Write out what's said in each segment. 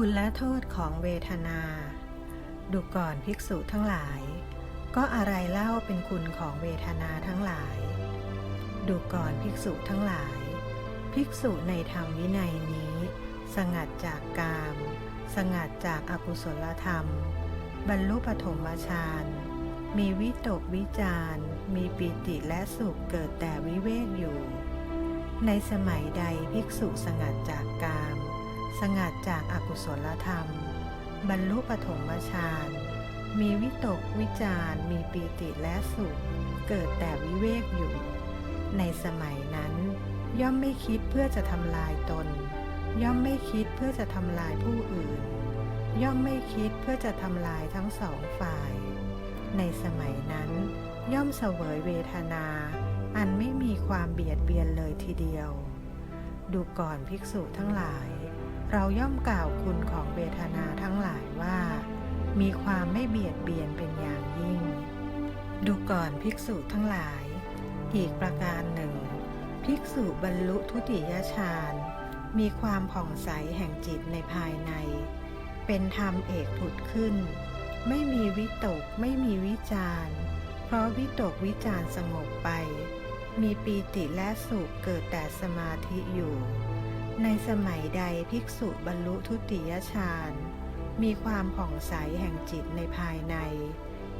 คุณและโทษของเวทนา ดูก่อนภิกษุทั้งหลาย ก็อะไรเล่าเป็นคุณของเวทนาทั้งหลาย ดูก่อนภิกษุทั้งหลาย ภิกษุในธรรมวินัยนี้ สงัดจากกาม สงัดจากอากุศลธรรม บรรลุปฐมฌานมีวิตกวิจารมีปิติและสุขเกิดแต่วิเวกอยู่ ในสมัยใดภิกษุสงัดจากกาม สงัดจากอากุศลธรรม บรรลุปฐมฌานมีวิตกวิจารมีปีติและสุข เกิดแต่วิเวกอยู่ ในสมัยนั้น ย่อมไม่คิดเพื่อจะทำลายตน ย่อมไม่คิดเพื่อจะทำลายผู้อื่น ย่อมไม่คิดเพื่อจะทำลายทั้งสองฝ่าย ในสมัยนั้น ย่อมเสวยเวทนา อันไม่มีความเบียดเบียนเลยทีเดียว ดูก่อนภิกษุทั้งหลาย เราย่อมกล่าวคุณของเวทนาทั้งหลายว่า มีความไม่เบียดเบียนเป็นอย่างยิ่ง ดูก่อนภิกษุทั้งหลาย อีกประการหนึ่ง ภิกษุบรรลุทุติยฌานมีความผ่องใสแห่งจิตในภายใน เป็นธรรมเอกผุดขึ้น ไม่มีวิตกไม่มีวิจารเพราะวิตกวิจารสงบไป มีปีติและสุขเกิดแต่สมาธิอยู่ ในสมัยใดภิกษุบรรลุทุติยฌาน มีความผ่องใสแห่งจิตในภายใน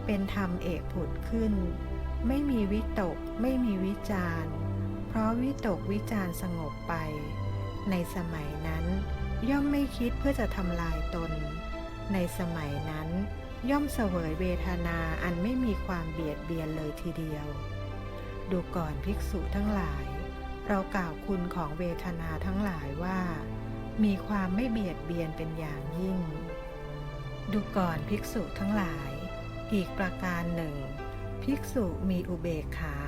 เป็นธรรมเอกผุดขึ้น ไม่มีวิตก ไม่มีวิจารเพราะวิตกวิจารสงบไป ในสมัยนั้น ย่อมไม่คิดเพื่อจะทำลายตน ในสมัยนั้น ย่อมเสวยเวทนาอันไม่มีความเบียดเบียนเลยทีเดียว ดูก่อนภิกษุทั้งหลาย เรากล่าวคุณของเวทนาทั้งหลายว่า มีความไม่เบียดเบียนเป็นอย่างยิ่ง ดูก่อนภิกษุทั้งหลาย อีกประการหนึ่ง ภิกษุมีอุเบกขา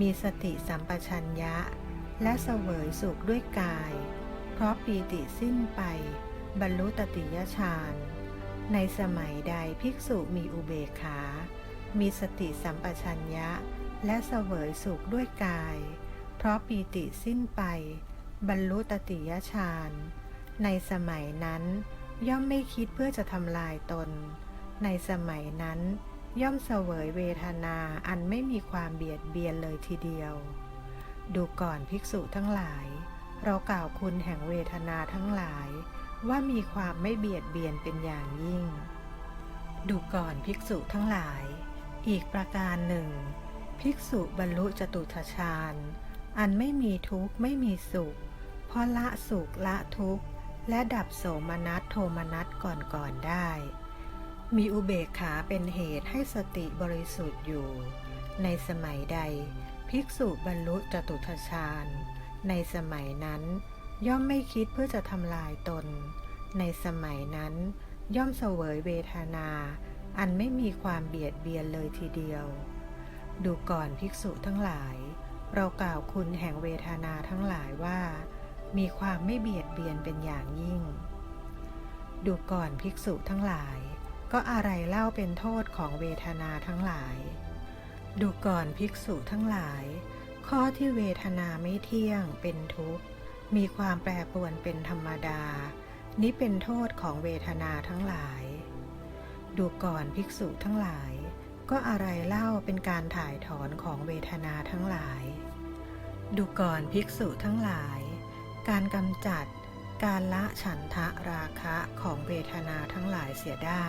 มีสติสัมปชัญญะ และเสวยสุขด้วยกาย เพราะปีติสิ้นไป บรรลุตติยฌานในสมัยใดภิกษุมีอุเบกขา มีสติสัมปชัญญะ และเสวยสุขด้วยกาย ราะปีติสิ้นไป บรรลุตติยฌานในสมัยนั้น ย่อมไม่คิดเพื่อจะทำลายตน ในสมัยนั้น ย่อมเสวยเวทนาอันไม่มีความเบียดเบียนเลยทีเดียว ดูก่อนภิกษุทั้งหลาย เรากล่าวคุณแห่งเวทนาทั้งหลาย ว่ามีความไม่เบียดเบียนเป็นอย่างยิ่ง ดูก่อนภิกษุทั้งหลาย อีกประการหนึ่ง ภิกษุบรรลุจตุทชาญ อันไม่มีทุกข์ไม่มีสุข เพราะละสุขละทุกข์ และดับโสมนัสโทมนัสก่อนๆได้ มีอุเบกขาเป็นเหตุให้สติบริสุทธิ์อยู่ ในสมัยใด ภิกษุบรรลุจตุทชาญ ในสมัยนั้น ย่อมไม่คิดเพื่อจะทำลายตน ในสมัยนั้น ย่อมเสวยเวทนา อันไม่มีความเบียดเบียนเลยทีเดียว ดูก่อนภิกษุทั้งหลาย เรากล่าวคุณแห่งเวทนาทั้งหลายว่า มีความไม่เบียดเบียนเป็นอย่างยิ่ง ดูก่อนภิกษุทั้งหลาย ก็อะไรเล่าเป็นโทษของเวทนาทั้งหลาย ดูก่อนภิกษุทั้งหลาย ข้อที่เวทนาไม่เที่ยงเป็นทุกข์ มีความแปรปรวนเป็นธรรมดา นี้เป็นโทษของเวทนาทั้งหลาย ดูก่อนภิกษุทั้งหลาย ก็อะไรเล่าเป็นการถ่ายถอนของเวทนาทั้งหลาย ดูก่อนภิกษุทั้งหลาย การกำจัดการละฉันทะราคะของเวทนาทั้งหลายเสียได้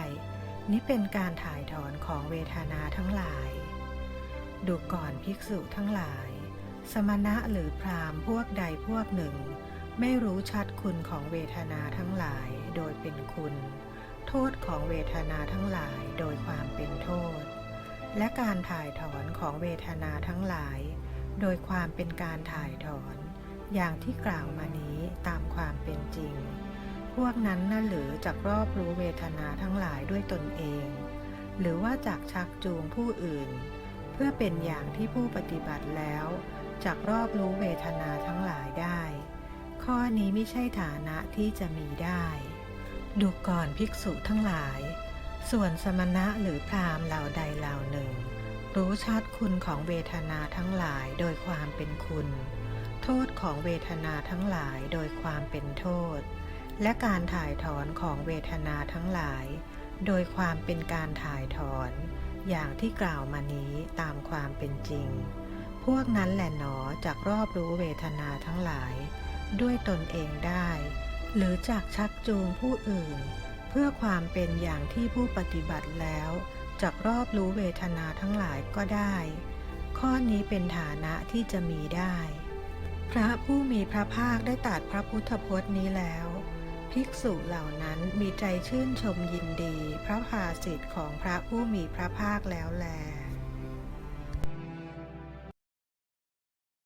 นี้เป็นการถ่ายถอนของเวทนาทั้งหลาย ดูก่อนภิกษุทั้งหลาย สมณะหรือพราหมณ์พวกใดพวกหนึ่ง ไม่รู้ชัดคุณของเวทนาทั้งหลายโดยเป็นคุณ โทษของเวทนาทั้งหลายโดยความเป็นโทษ และการถ่ายถอนของเวทนาทั้งหลาย โดยความเป็นการถ่ายถอน อย่างที่กล่าวมานี้ตามความเป็นจริง พวกนั้นน่ะหรือจักรอบรู้เวทนาทั้งหลายด้วยตนเอง หรือว่าจักชักจูงผู้อื่น เพื่อเป็นอย่างที่ผู้ปฏิบัติแล้วจักรอบรู้เวทนาทั้งหลายได้ ข้อนี้ไม่ใช่ฐานะที่จะมีได้ ดูก่อนภิกษุทั้งหลาย ส่วนสมณะหรือพราหมณ์เหล่าใดเหล่าหนึ่ง รู้ชัดคุณของเวทนาทั้งหลายโดยความเป็นคุณ โทษของเวทนาทั้งหลายโดยความเป็นโทษ และการถ่ายถอนของเวทนาทั้งหลาย โดยความเป็นการถ่ายถอน อย่างที่กล่าวมานี้ตามความเป็นจริง พวกนั้นแหละหนอจากรอบรู้เวทนาทั้งหลาย ด้วยตนเองได้ หรือจากชักจูงผู้อื่น พื่อความเป็นอย่างที่ผู้ปฏิบัติแล้วจากรอบรู้เวทนาทั้งหลายก็ได้ ข้อนี้เป็นฐานะที่จะมีได้ พระผู้มีพระภาคได้ตรัสพระพุทธพจน์นี้แล้ว ภิกษุเหล่านั้นมีใจชื่นชมยินดี พระภาสิทธิ์ของพระผู้มีพระภาคแล้วแล